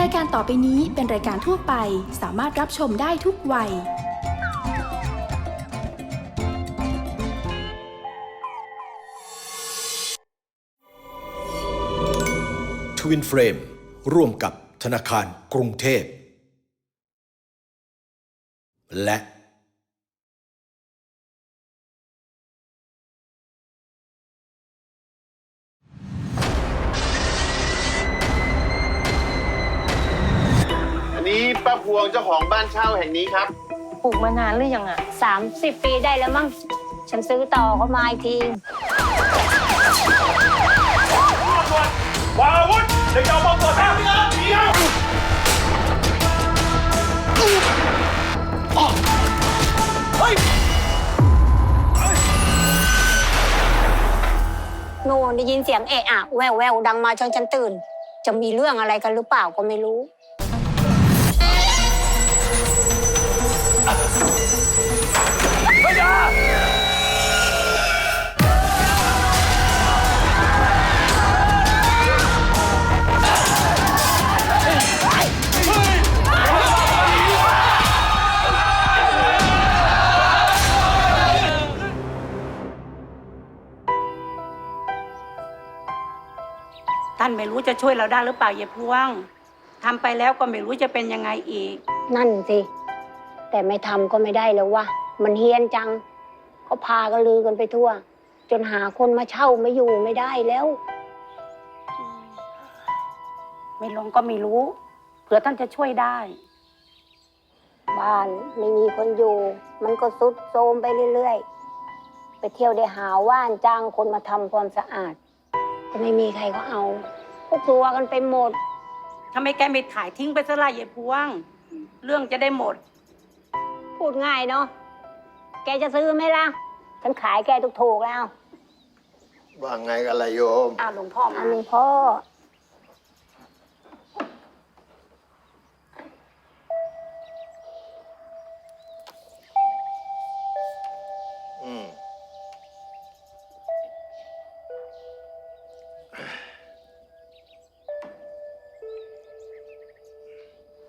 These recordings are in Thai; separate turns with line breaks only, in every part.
รายการต่อไปนี้เป็นรายการทั่วไป สามารถรับชมได้ทุกวัย
ทวินเฟรม ร่วมกับธนาคารกรุงเทพ และา
พวงเจ้าของบ้านเช่าแห่งนี้ครับ
ปลูกมานานหรือยังอะ
สามสิบปีได้แล้วมั้ง ฉันซื้อต่อเขามาอีกที
วางอาวุธเดี๋ยวจะเอาบอมตัวแท้พี่นะเดียว
โน่นได้ยินเสียงเอะอะแววแววดังมาจนฉันตื่น จะมีเรื่องอะไรกันหรือเปล่าก็ไม่รู้
ท่านไม่รู้จะช่วยเราได้หรือเปล่าเยายพวงทำไปแล้วก็ไม่รู้จะเป็นยังไงอีก
นั่นสิ แต่ไม่ทำก็ไม่ได้แล้ววะมันเฮี้ยนจังเขาพากันลือกันไปทั่ว จนหาคนมาเช่าไม่อยู่ไม่ได้แล้ว
ไม่ลองก็ไม่รู้ เผื่อท่านจะช่วยได้
บ้านไม่มีคนอยู่ มันก็สุดโทรมไปเรื่อยๆ ไปเที่ยวได้หาว่านจ้างคนมาทำความสะอาดก็ไม่มีใครเขาเอาก็กลัวกันไปหมด
ทำไมแกไม่ถ่ายทิ้งไปซะล่ะเยายพวง เรื่องจะได้หมด
พูดง่ายเนาะ แกจะซื้อไหมล่ะ ฉันขายแกถูกๆแล้ว
ว่าไงกันล่ะโยม
อ้าวหลวงพ่อ
อั
มาน
หลวงพ่อ
อืม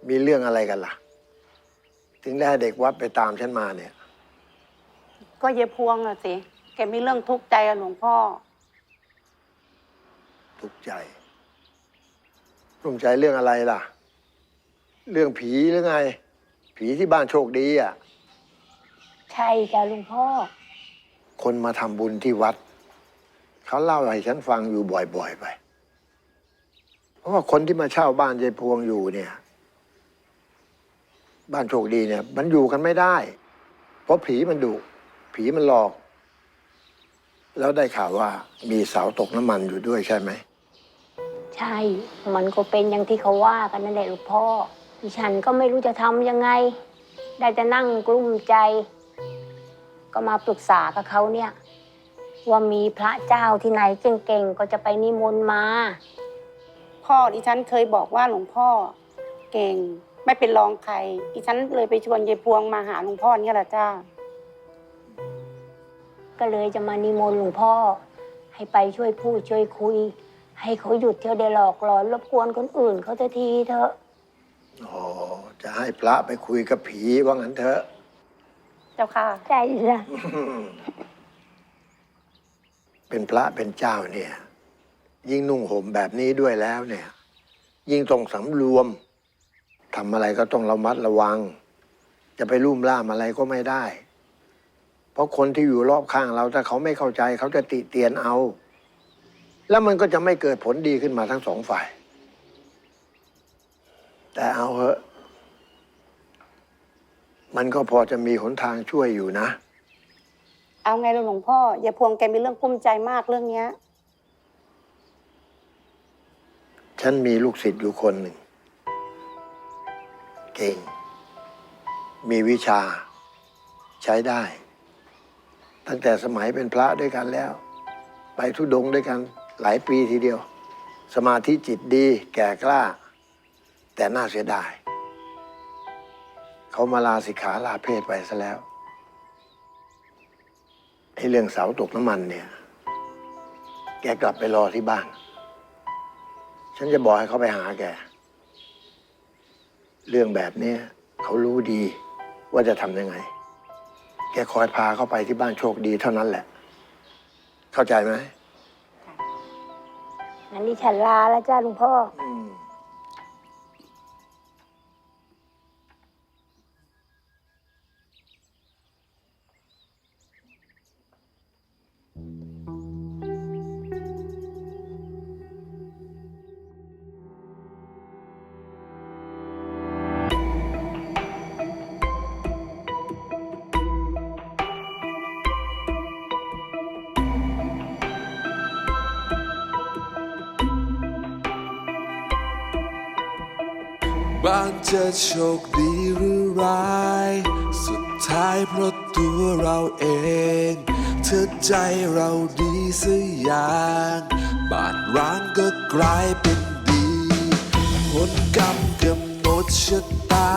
มีเรื่องอะไรกันล่ะ ถึงได้ให้เด็กวัดไปตามฉันมาเนี่ย
ก็เยายพวงอะสิ แกมีเรื่องทุกข์ใจอะหลวงพ่อ
ทุกข์ใจรุ่มใจเรื่องอะไรล่ะ เรื่องผีหรือไง ผีที่บ้านโชคดีอะ
ใช่จ้ะหลวงพ่อ
คนมาทำบุญที่วัด เขาเล่าให้ฉันฟังอยู่บ่อยๆไป เพราะว่าคนที่มาเช่าบ้านยายพวงอยู่เนี่ย บ้านโชคดีเนี่ย มันอยู่กันไม่ได้ เพราะผีมันดุผีมันหลอก แล้วได้ข่าวว่ามีเสาตกน้ำมันอยู่ด้วยใช่ไหม
ใช่ มันก็เป็นอย่างที่เขาว่ากันนั่นแหละหลวงพ่อ ดิฉันก็ไม่รู้จะทำยังไง ได้แต่นั่งกลุ้มใจ ก็มาปรึกษากับเขาเนี่ย ว่ามีพระเจ้าที่ไหนเก่งๆ ก็จะไปนิมนต์มา
พ่อดิฉันเคยบอกว่าหลวงพ่อเก่ง ไม่เป็นรองใครดิฉันเลยไปชวนยายพวงมาหาหลวงพ่อเนี่ยแหละจ้า
ก็เลยจะมานิมนต์หลวงพ่อ ให้ไปช่วยพูดช่วยคุย ให้เขาหยุดเที่ยวได้หลอกหลอนรบกวนคนอื่นเขาจะทีเถอะ
อ๋อจะให้พระไปคุยกับผีว่างั้นเถอะ
เจ้าค่ะ
ใช่จ้ะ
เป็นพระเป็นเจ้าเนี่ย ยิ่งนุ่งห่มแบบนี้ด้วยแล้วเนี่ย ยิ่งต้องสำรวม ทำอะไรก็ต้องระมัดระวัง จะไปลุ่มล่ามอะไรก็ไม่ได้ เพราะคนที่อยู่รอบข้างเราถ้าเขาไม่เข้าใจเขาจะติเตียนเอา แล้วมันก็จะไม่เกิดผลดีขึ้นมาทั้งสองฝ่าย แต่เอาเหอะ มันก็พอจะมีหนทางช่วยอยู่นะ
เอาไงล่ะหลวงพ่อยายพวงแกมีเรื่องกุ้มใจมากเรื่องเนี้ย
ฉันมีลูกศิษย์อยู่คนหนึ่ง เก่ง มีวิชาใช้ได้ ตั้งแต่สมัยเป็นพระด้วยกันแล้ว ไปทุดงด้วยกันหลายปีทีเดียว สมาธิจิตดีแก่กล้า แต่น่าเสียดาย เขามาลาสิกขาลาเพศไปซะแล้วไอ้เรื่องเสาตกน้ำมันเนี่ย แกกลับไปรอที่บ้าน ฉันจะบอกให้เขาไปหาแก เรื่องแบบเนี้ยเขารู้ดีว่าจะทำยังไง แกคอยพาเขาไปที่บ้านโชคดีเท่านั้นแหละ เข้าใจไหม
งั้นดิฉันลาแล้วจ้าหลวงพ่อ
อืมา
นจะโชคดีหรือร้าย สุดท้ายเพราะตัวเราเอง เธอใจเราดีสักอย่างบานร้างก็กลายเป็นดีผลกรรมกำหนดชะตา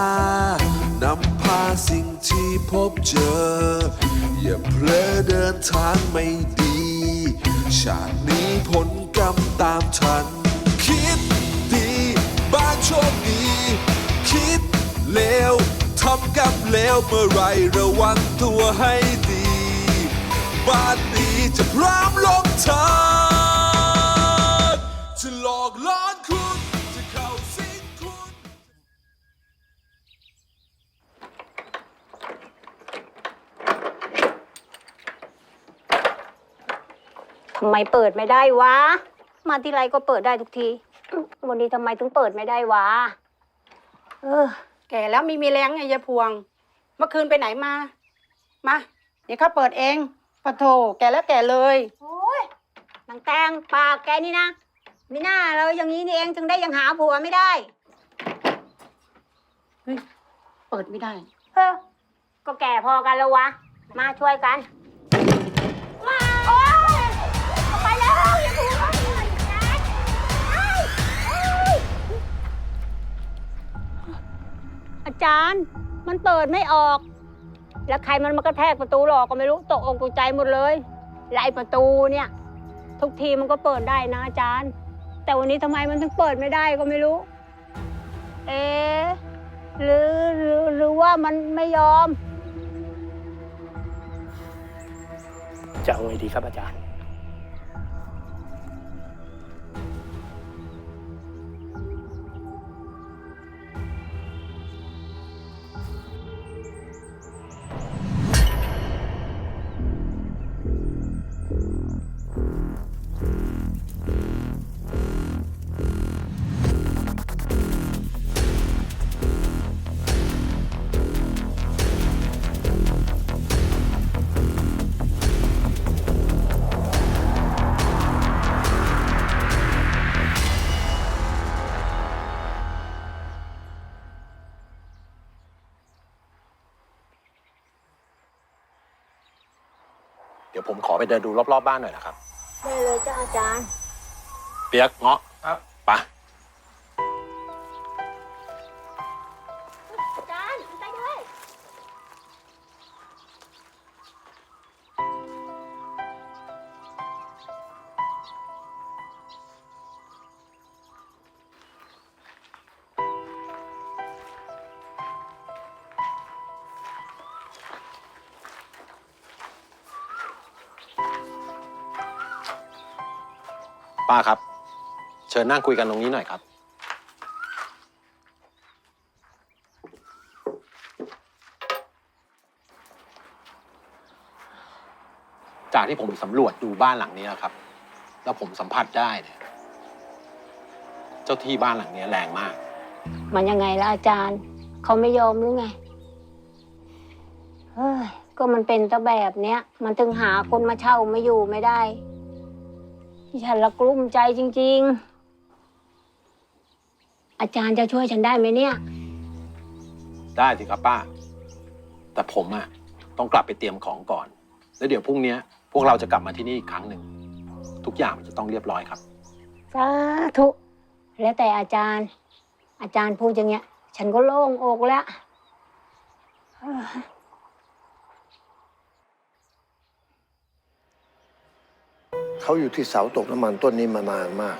นำพาสิ่งที่พบเจอ อย่าเพลอเดินทางไม่ดี ชาตินี้ผลกรรมตามทันำกับเลวเมื่อไรระวังตัวให้ดี บ้านดีจะพร้อมลงทางจะหลอกล้อคุณ จะเข้าสิงคุณ
ทำไมเปิดไม่ได้วะ มาทีไรก็เปิดได้ทุกที วันนี้ทำไมถึงเปิดไม่ได้วะ เออ
แก่แล้วมีมีแรงไงยายพวง เมื่อคืนไปไหนมา มา เดี๋ยวเขาเปิดเองปะโถแก่แล้วแก่เลย
โอ้ยนางแตงปากแกนี่นะมีหน้าเราอย่างนี้นี่เองถึงได้ยังหาผัวไม่ได้
เฮ้ย เปิดไม่ได้
เออก็แก่พอกันแล้ววะ มาช่วยกัน มาโอ้ยเอาไปแล้วอย่าถูกอาจารย์ มันเปิดไม่ออก แล้วใครมันมากระแทกประตูหลอกก็ไม่รู้ตกอกตกใจหมดเลยและไอประตูเนี่ย ทุกทีมันก็เปิดได้นะอาจารย์ แต่วันนี้ทำไมมันถึงเปิดไม่ได้ก็ไม่รู้ เอ๊ะหรือหรือหรือว่ามันไม่ยอม
จะเอาไงดีครับอาจารย์
ไปเดินดูรอบๆบ้านหน่อยนะครับ
ได้เลยจ้าอาจารย์
เปียกเงาะ
ครับ
ป้าครับ เชิญนั่งคุยกันตรงนี้หน่อยครับ จากที่ผมสำรวจดูบ้านหลังนี้ครับ แล้วผมสัมผัสได้เนี่ยเจ้าที่บ้านหลังนี้แรงมาก
มันยังไงล่ะอาจารย์ เขาไม่ยอมหรือไง เฮ้ย ก็มันเป็นตะแบบเนี้ย มันถึงหาคนมาเช่ามาอยู่ไม่ได้ ที่ฉันละกลุ้มใจจริง ๆ อาจารย์จะช่วยฉันได้ไหมเนี่ย
ได้สิครับป้า แต่ผมอะต้องกลับไปเตรียมของก่อน แล้วเดี๋ยวพรุ่งเนี้ย พวกเราจะกลับมาที่นี่อีกครั้งหนึ่ง ทุกอย่างมันจะต้องเรียบร้อยครับ
สาธุ แล้วแต่อาจารย์ อาจารย์พูดอย่างเงี้ย ฉันก็โล่งอกแล้ว
เขาอยู่ที่เสาตกน้ำมันต้นนี้มานานมาก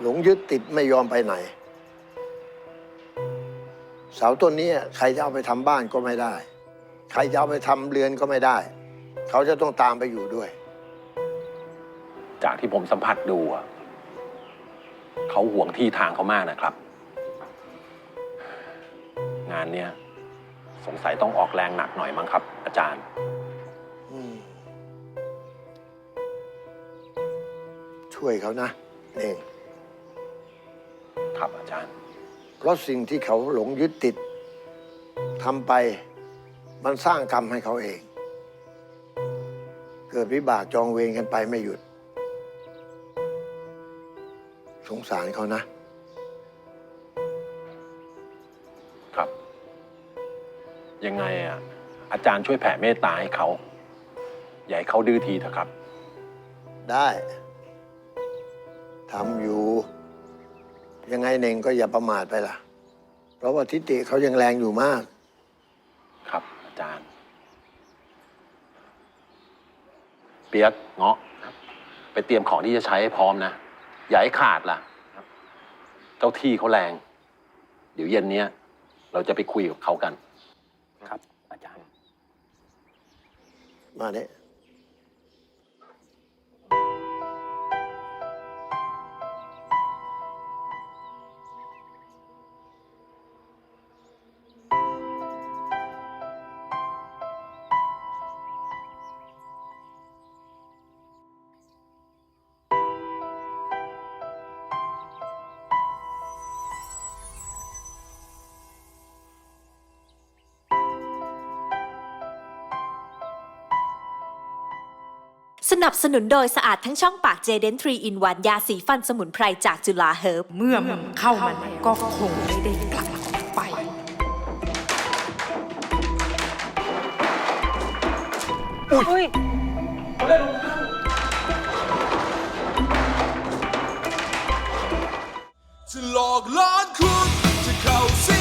หลงยึดติดไม่ยอมไปไหน เสาต้นนี้ใครจะเอาไปทำบ้านก็ไม่ได้ ใครจะเอาไปทำเรือนก็ไม่ได้ เขาจะต้องตามไปอยู่ด้วย
จากที่ผมสัมผัสดูอะเขาห่วงที่ทางเขามากนะครับ งานเนี้ยสงสัยต้องออกแรงหนักหน่อยมั้งครับ อาจารย์
ช่วยเขานะเอง
ครับอาจารย์
เพราะสิ่งที่เขาหลงยึดติดทำไปมันสร้างกรรมให้เขาเอง เกิดวิบากจองเวรกันไปไม่หยุด สงสารเขานะ
ครับ ยังไงอะอาจารย์ช่วยแผ่เมตตาให้เขาอย่าให้เขาดื้อทีเถอะครับ
ได้ ทำอยู่ ยังไงเน่งก็อย่าประมาทไปล่ะ เพราะว่าทิฏฐิเขายังแรงอยู่มาก
ครับอาจารย์ เปียกเงาะไปเตรียมของที่จะใช้ให้พร้อมนะ อย่าให้ขาดล่ะเจ้าที่เขาแรง เดี๋ยวเย็นเนี้ย เราจะไปคุยกับเขากัน ครับ อาจารย์
มาเนี่ย
นับสนุนโดยสะอาดทั้งช่องปากเจเดนทรีอินวันยาสีฟันสมุนไพรจากจุฬาเฮิร์บ
เมื่อมึงเข้ามาแล้วก็คงไม่ได้กลับไป
จะหลอกล้อนคุณจะเข้าสิ